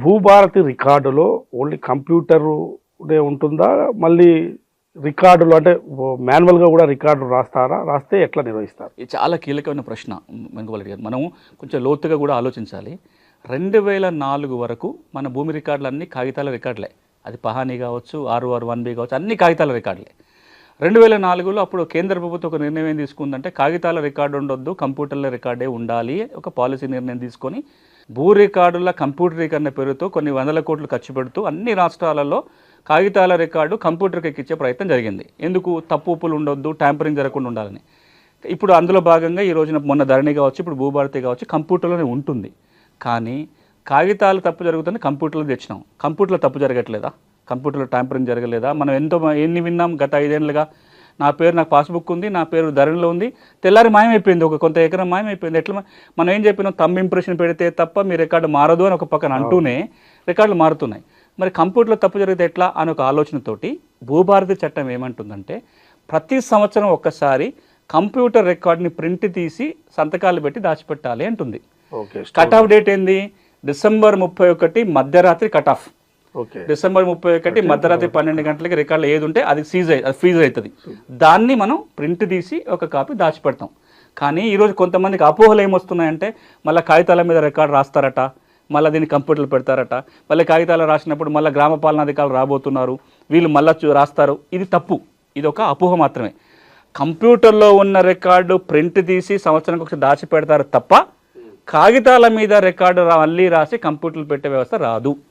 భూభారతి రికార్డులో only computer ఉంటుందా? మళ్ళీ రికార్డులు అంటే మాన్యువల్గా కూడా రికార్డు రాస్తారా? రాస్తే ఎట్లా నిర్వహిస్తారు? ఇది చాలా కీలకమైన ప్రశ్న వెంకబాలరెడ్డి గారు. మనం కొంచెం లోతుగా కూడా ఆలోచించాలి. రెండు వేల నాలుగు వరకు మన భూమి రికార్డులు అన్ని కాగితాల రికార్డులే. అది పహానీ కావచ్చు ఆరు ఆరు వన్ బి కావచ్చు అన్ని కాగితాల రికార్డులే. రెండు వేల నాలుగులో అప్పుడు కేంద్ర ప్రభుత్వం ఒక నిర్ణయం ఏం తీసుకుందంటే కాగితాల రికార్డు ఉండొద్దు కంప్యూటర్ల రికార్డే ఉండాలి ఒక పాలసీ నిర్ణయం తీసుకొని భూ రికార్డుల కంప్యూటరీకరణ పేరుతో కొన్ని వందల కోట్లు ఖర్చు పెడుతూ అన్ని రాష్ట్రాలలో కాగితాల రికార్డు కంప్యూటర్కి ఎక్కించే ప్రయత్నం జరిగింది. ఎందుకు? తప్పు ఉప్పులు ఉండొద్దు ట్యాంపరింగ్ జరగకుండా ఉండాలని. ఇప్పుడు అందులో భాగంగా ఈ రోజున మొన్న ధరణి కావచ్చు ఇప్పుడు భూభారతి కావచ్చు కంప్యూటర్లోనే ఉంటుంది. కానీ కాగితాలు తప్పు జరుగుతుంది కంప్యూటర్లో తెచ్చినాం. కంప్యూటర్లో తప్పు జరగట్లేదా? కంప్యూటర్లో ట్యాంపరింగ్ జరగలేదా? మనం ఎంతో ఎన్ని విన్నాం? గత ఐదేళ్ళుగా నా పేరు నాకు పాస్బుక్ ఉంది నా పేరు ధరణిలో ఉంది. తెల్లారి మాయమైపోయింది ఒక కొంత ఎకరం మాయమైపోయింది. ఎట్లా మనం ఏం చెప్పినాం? తమ్ ఇంప్రెషన్ పెడితే తప్ప మీ రికార్డు మారదు అని ఒక పక్కన అంటూనే రికార్డులు మారుతున్నాయి. మరి కంప్యూటర్లో తప్పు జరిగితే ఎట్లా అని ఒక ఆలోచనతోటి భూభారతి చట్టం ఏమంటుందంటే ప్రతి సంవత్సరం ఒక్కసారి కంప్యూటర్ రికార్డ్ని ప్రింట్ తీసి సంతకాలు పెట్టి దాచిపెట్టాలి అంటుంది. కట్ ఆఫ్ డేట్ ఏంది? డిసెంబర్ ముప్పై ఒకటి మధ్యరాత్రి కట్ ఆఫ్. డిసెంబర్ ముప్పై ఒకటి మధ్యరాత్రి పన్నెండు గంటలకి రికార్డులు ఏది ఉంటే అది సీజ్ అయి అది ఫీజ్ అవుతుంది. దాన్ని మనం ప్రింట్ తీసి ఒక కాపీ దాచిపెడతాం. కానీ ఈరోజు కొంతమందికి అపోహలు ఏమొస్తున్నాయంటే మళ్ళీ కాగితాల మీద రికార్డు రాస్తారట మళ్ళీ దీన్ని కంప్యూటర్లు పెడతారట మళ్ళీ కాగితాలు రాసినప్పుడు మళ్ళీ గ్రామ పాలనాధికారులు రాబోతున్నారు వీళ్ళు మళ్ళీ చూ- రాస్తారు. ఇది తప్పు. ఇది ఒక అపోహ మాత్రమే. కంప్యూటర్లో ఉన్న రికార్డు ప్రింట్ తీసి సంవత్సరానికి ఒకసారి దాచి పెడతారు తప్ప కాగితాల మీద రికార్డు మళ్ళీ రాసి కంప్యూటర్లు పెట్టే వ్యవస్థ రాదు.